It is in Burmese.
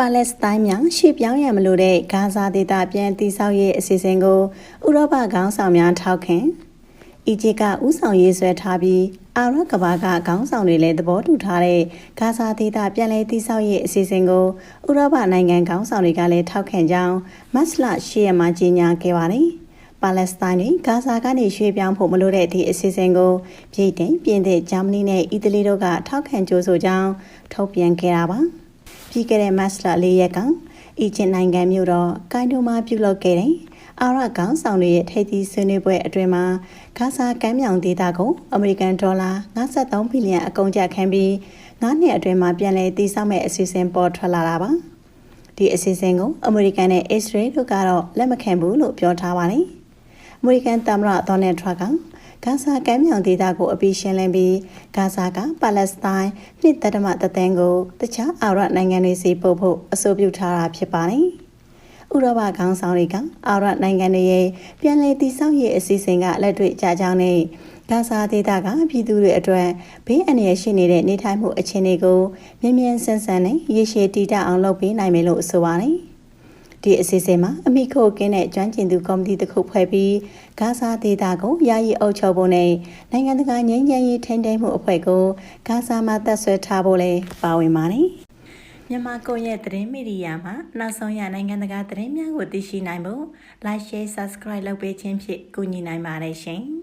ပါလက်စတိုင်းများရှေ့ပြောင်းရန်မလိုတဲ့ဂါဇာဒေသပြန်တိဆောက်ရေးအစီအစဉ်ကိုဥရောပခေါင်းဆောင်များထောက်ခံအီဂျစ်ကဥဆောင်ရေးဆွဲထားပြီးအာရကဘာကခေါင်းဆောင်တွေလည်းသဘောတူထားတဲ့ဂါဇာဒေသပြန်လည်တိဆောက်ရေးအစီအစဉ်ကိုဥရောပနိုင်ငံခေါင်းဆောင်တွေကလည်းထောက်ခံကြောင်းမတ်လ10ရက်မှာကြေညာခဲ့ပါတယ်။ပါလက်စတိုင်းတွေဂါဇာကနေရွှေ့ပြောင်းဖို့မလိုတဲ့ဒီအစီအစဉ်ကိုပြည်တင်ပြင်သစ်ဂျာမနီနဲ့အီတလီတို့ကထောက်ခံကြိုးဆိုကြောင်းထုတ်ပြန်ခဲ့တာပါ။ ပြီးခဲ့တဲ့မတ်လ၄ရက်ကအီဂျစ်နိုင်ငံမြို့တော်ကိုင်ဒိုမှာပြုလုပ်ခဲ့တဲ့အာရကောင်ဆောင်တွေရဲ့ထိပ်သီးဆွေးနွေးပွဲအတွင်မှာဂါဇာကမ်းမြောင်ဒေသကိုအမေရိကန်ဒေါ်လာ53ဘီလီယံအကုန်ကျခံပြီး9နှစ်အတွင်းမှာပြန်လည်တည်ဆောက်မဲ့အစီအစဉ်ပေါ်ထွက်လာတာပါဒီအစီအစဉ်ကိုအမေရိကန်နဲ့အစ္စရေးတို့ကတော့လက်မခံဘူးလို့ပြောထားပါတယ်အမေရိကန်သမ္မတဒေါ်နယ်ထရန့်က ဂါဇာကမ်းမြောင်ဒေသကိုအပြီးရှင်းလင်းပြီးဂါဇာကပါလက်စတိုင်းနှစ်သက်တမတသန်းကိုတခြားအာရပ်နိုင်ငံတွေစီပို့ဖို့အဆိုပြုထားတာဖြစ်ပါတယ်။ဥရောပခေါင်းဆောင်တွေကအာရနိုင်ငံတွေရဲ့ပြန်လည်တည်ဆောက်ရေးအစီအစဉ်ကလက်တွေ့ကြကြောင်းနဲ့ဂါဇာဒေသကပြည်သူတွေအတွက်ဘေးအန္တရာယ်ရှိနေတဲ့နေထိုင်မှုအခြေအနေကိုမြင်းမြန်းဆန်းဆန်းနဲ့ရေရှည်တည်တံ့အောင်လုပ်ပေးနိုင်မယ်လို့ဆိုပါတယ်။ ဒီအစီအစဉ်မှာအမိခိုကင်းတဲ့ကျွမ်းကျင်သူကော်မတီတစ်ခုဖွဲ့ပြီးဂါဇာဒေသကိုယာယီအုပ်ချုပ်ဖို့နဲ့နိုင်ငံတကာငြိမ်းချမ်းရေးထိန်းသိမ်းမှုအဖွဲ့ကိုဂါဇာမှာတပ်ဆွဲထားဖို့လည်းပါဝင်ပါတယ်။မြန်မာကိုရဲ့သတင်းမီဒီယာမှာနောက်ဆုံးရနိုင်ငံတကာသတင်းများကိုသိရှိနိုင်ဖို့ Like Share Subscribe လုပ်ပေးခြင်းဖြင့်ကူညီနိုင်ပါတယ်ရှင်။